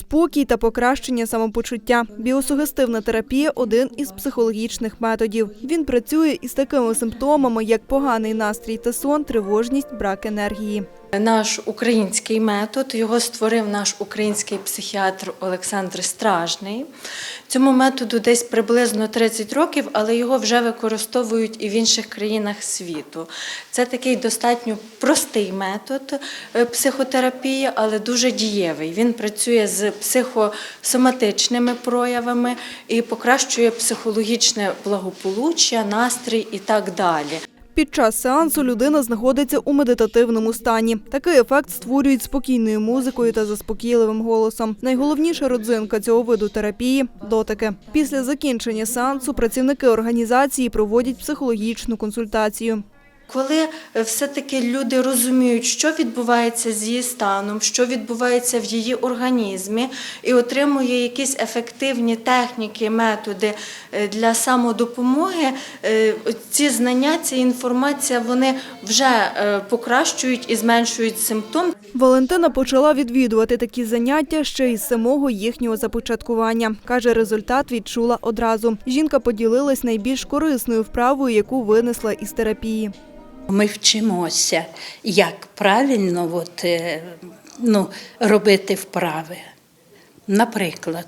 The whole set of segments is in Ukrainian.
спокій та покращення самопочуття. Біосугестивна терапія один із психологічних методів. Він працює із такими симптомами, як поганий настрій та сон, тривожність, брак енергії. Наш український метод його створив наш український психіатр Олександр Стражний. Цьому методу десь приблизно 30 років, але його вже використовують і в інших країнах світу. Це такий достатньо простий метод е, психотерапії, але дуже дієвий. Він працює з психосоматичними проявами і покращує психологічне благополуччя, настрій і так далі. Під час сеансу людина знаходиться у медитативному стані. Такий ефект створюють спокійною музикою та заспокійливим голосом. Найголовніша родзинка цього виду терапії дотики. Після закінчення сеансу працівники організації проводять психологічну консультацію. Коли е, все-таки люди розуміють, що відбувається з її станом, що відбувається в її організмі, і отримує якісь ефективні техніки, методи е, для самодопомоги, е, ці знання, ця інформація вони вже покращують і зменшують симптом. Валентина почала відвідувати такі заняття ще із самого їхнього започаткування. Каже, результат відчула одразу. Жінка поділилась найбільш корисною вправою, яку винесла із терапії. Ми вчимося, як правильно от, е, ну, робити вправи. Наприклад,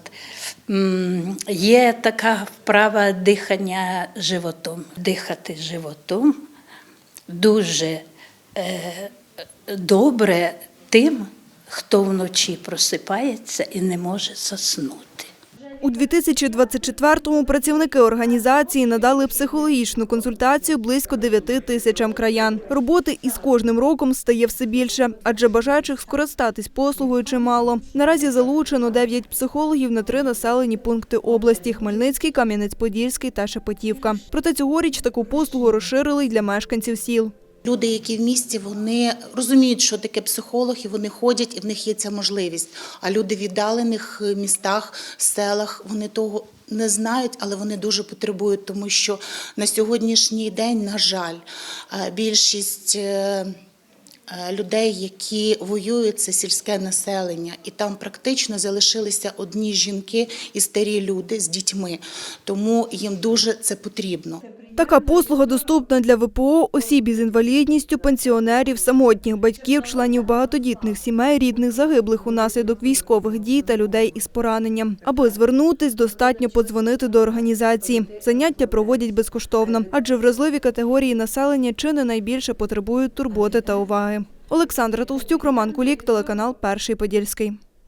є така вправа дихання животом. Дихати животом дуже е, добре тим, хто вночі просипається і не може заснути. У 2024-му працівники організації надали психологічну консультацію близько 9 тисячам краян. Роботи із кожним роком стає все більше, адже бажаючих скористатись послугою чимало. Наразі залучено 9 психологів на три населені пункти області – Хмельницький, Кам'янець-Подільський та Шепетівка. Проте цьогоріч таку послугу розширили й для мешканців сіл. Люди, які в місті, вони розуміють, що таке психолог, і вони ходять, і в них є ця можливість. А люди в віддалених е, містах, селах, вони того не знають, але вони дуже потребують, тому що на сьогоднішній день, на жаль, е, більшість. е, Людей, які воюють, це сільське населення, і там практично залишилися одні жінки і старі люди з дітьми, тому їм дуже це потрібно. Така послуга доступна для ВПО, осіб із інвалідністю, пенсіонерів, самотніх батьків, членів багатодітних сімей, рідних загиблих унаслідок військових дій та людей із пораненням. Аби звернутись, достатньо подзвонити до організації. Заняття проводять безкоштовно, адже вразливі категорії населення чи не найбільше потребують турботи та уваги. Олександра Толстюк, Роман Кулік, телеканал Перший Подільський.